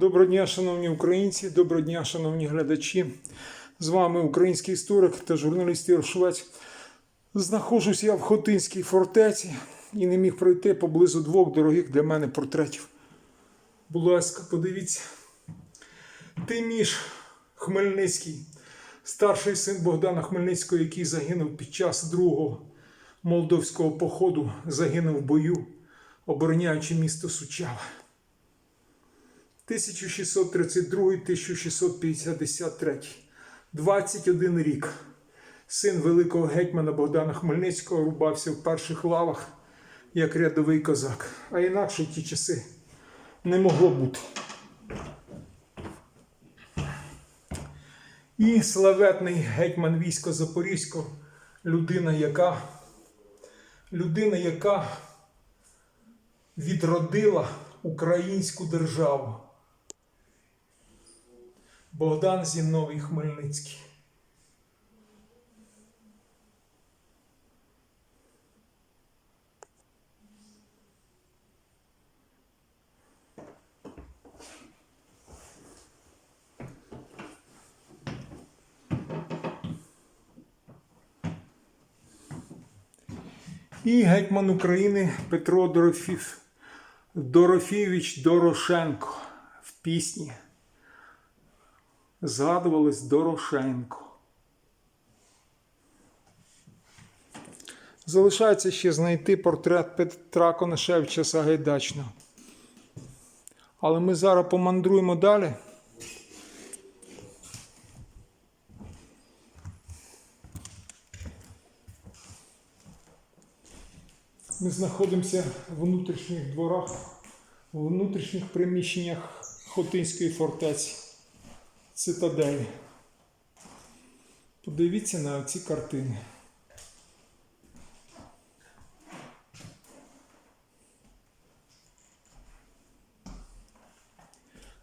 Доброго дня, шановні українці, доброго дня, шановні глядачі. З вами український історик та журналіст Ігор Швець. Знаходжусь я в Хотинській фортеці і не міг пройти поблизу двох дорогих для мене портретів. Будь ласка, подивіться. Тиміш Хмельницький, старший син Богдана Хмельницького, який загинув під час другого молдовського походу, загинув в бою, обороняючи місто Сучава. 1632-1653, 21 рік. Син великого гетьмана Богдана Хмельницького рубався в перших лавах як рядовий козак. А інакше в ті часи не могло бути. І славетний гетьман війська Запорізького, людина, яка, людина, яка відродила українську державу. Богдан Зіновій Хмельницький. І гетьман України Петро Дорофів, Дорофійович Дорошенко в пісні згадувались Дорошенко. Залишається ще знайти портрет Петра Конашевича Сагайдачного. Але ми зараз помандруємо далі. Ми знаходимося в внутрішніх дворах, в внутрішніх приміщеннях Хотинської фортеці цитаделі. Подивіться на ці картини.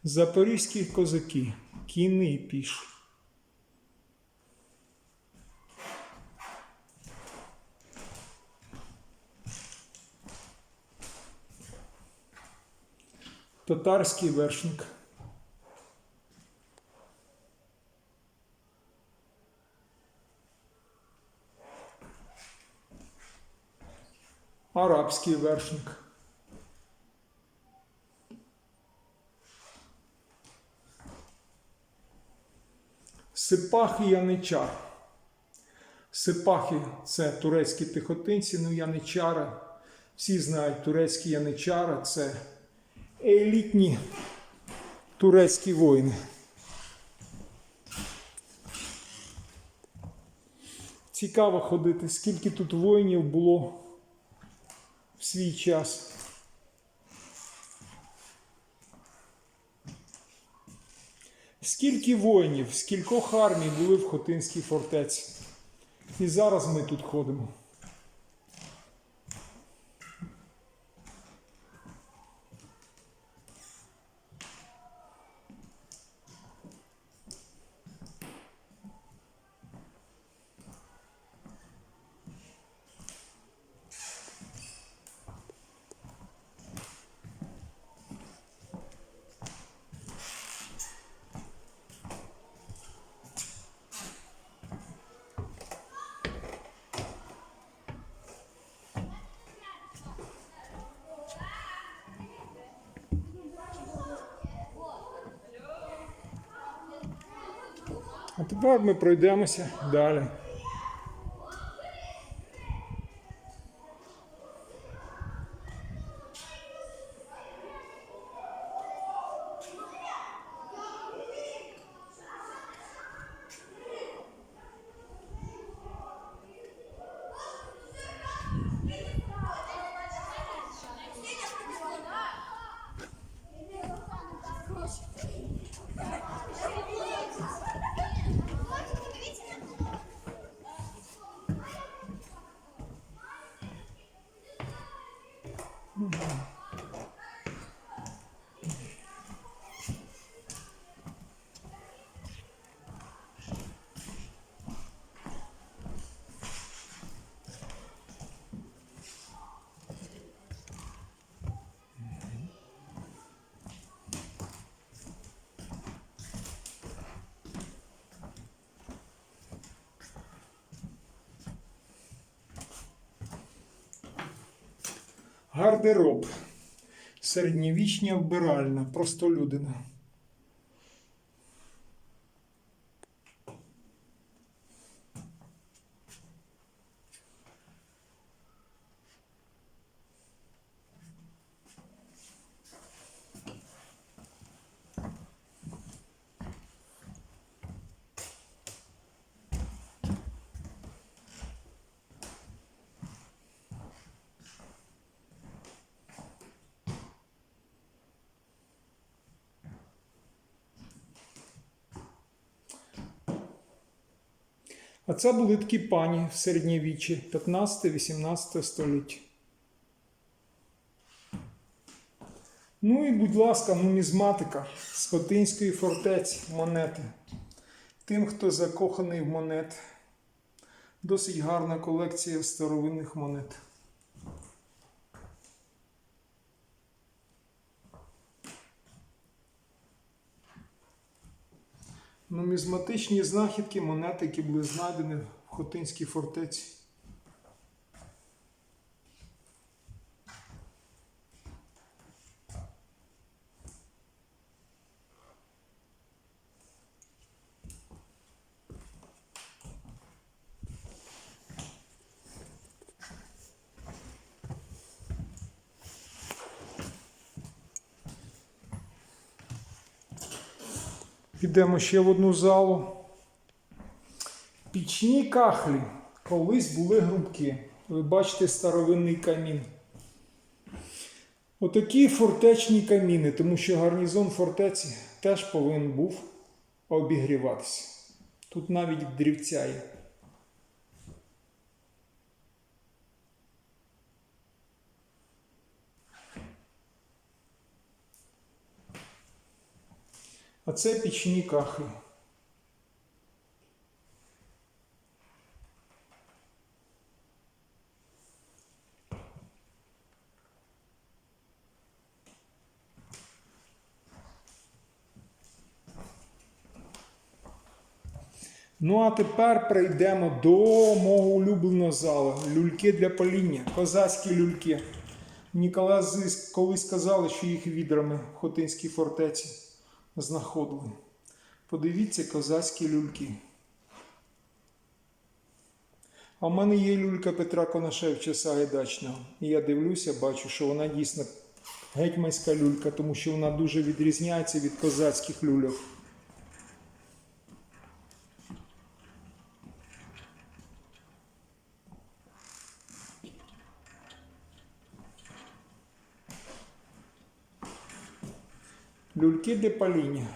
Запорізькі козаки, кінний піш. Татарський вершник. Арабський вершник. Сипах і яничар. Сипахи це турецькі піхотинці, ну яничари. Всі знають турецькі яничари це елітні турецькі воїни. Цікаво ходити, скільки тут воїнів було в свій час. Скільки воїнів, скількох армій були в Хотинській фортеці. І зараз ми тут ходимо. А тепер ми пройдемося далі. Гардероб. Середньовічня вбиральна, простолюдина. А це були такі пані в середньовіччі 15-18 століття. Ну і, будь ласка, нумізматика з Хотинської фортеці монети. Тим, хто закоханий в монет. Досить гарна колекція старовинних монет. Нумізматичні знахідки монети, які були знайдені в Хотинській фортеці. Підемо ще в одну залу. Пічні кахлі. Колись були грубки. Ви бачите старовинний камін. Отакі фортечні каміни, тому що гарнізон фортеці теж повинен був обігріватися. Тут навіть дрівця є. А це пічні кахлі. Ну, а тепер прийдемо до мого улюбленого залу. Люльки для паління, козацькі люльки. Зиск колись сказали, що їх відрами в Хотинській фортеці знаходили. Подивіться козацькі люльки. А в мене є люлька Петра Конашевчаса Гайдачного. І я дивлюся, бачу, що вона дійсно гетьманська люлька, тому що вона дуже відрізняється від козацьких люльок. Люльки для паління.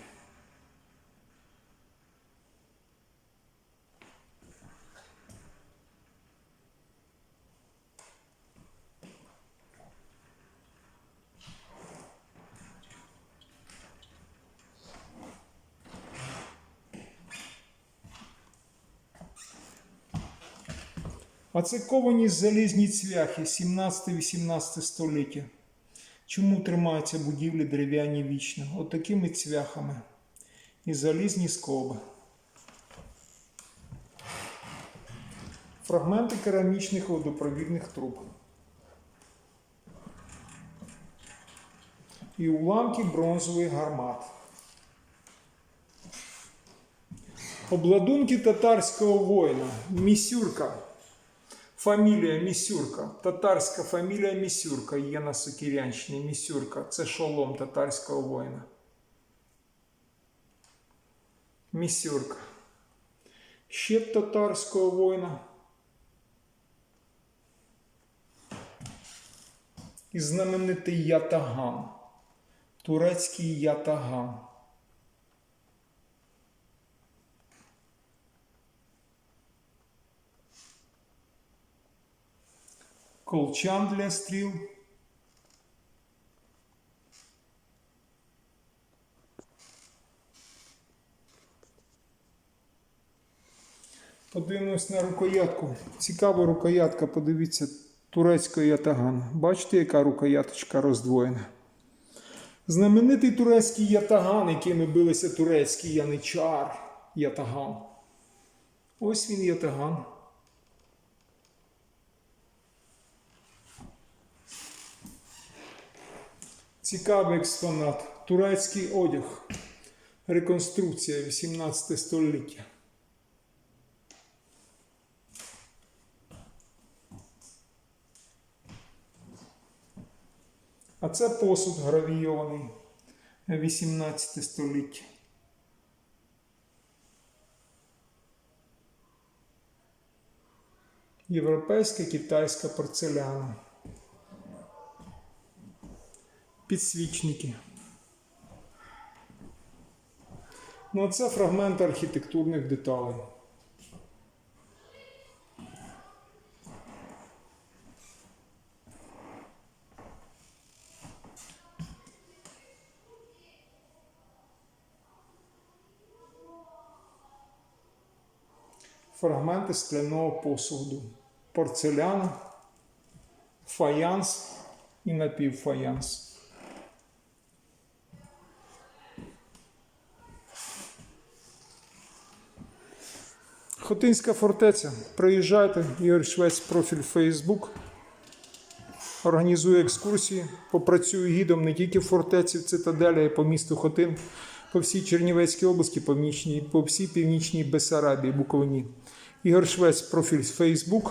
А це ковані залізні цвяхи 17-18 століття. Чому тримаються будівлі дерев'яні вічно? От такими цвяхами. І залізні скоби. Фрагменти керамічних водопровідних труб. І уламки бронзових гармат. Обладунки татарського воїна. Місюрка. Фамілія Місюрка. Татарська фамілія Місюрка є на Сокірянщині. Місюрка. Це шолом татарського воїна. Місюрка. Ще татарського воїна. І знаменитий ятаган. Турецький ятаган. Колчан для стріл. Подивимось на рукоятку. Цікава рукоятка, подивіться, турецького ятагана. Бачите, яка рукояточка роздвоєна. Знаменитий турецький ятаган, якими билися турецький яничар ятаган. Ось він ятаган. Цікавий експонат. Турецький одяг. Реконструкція 18 століття. А це посуд гравійований 18 століття. Європейська китайська порцеляна. Підсвічники. Ну, а це фрагменти архітектурних деталей. Фрагменти скляного посуду, порцеляна, фаянс і напівфаянс. Хотинська фортеця. Приїжджайте, Ігор Швець, профіль Facebook. Організує екскурсії, попрацюю гідом не тільки в фортеці, в цитаделі, а й по місту Хотин, по всій Чернівецькій області, по, північній, по всій північній Бесарабії, Буковині. Ігор Швець, профіль з Facebook.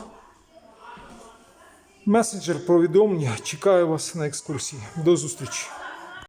Месенджер повідомлення. Чекаю вас на екскурсії. До зустрічі!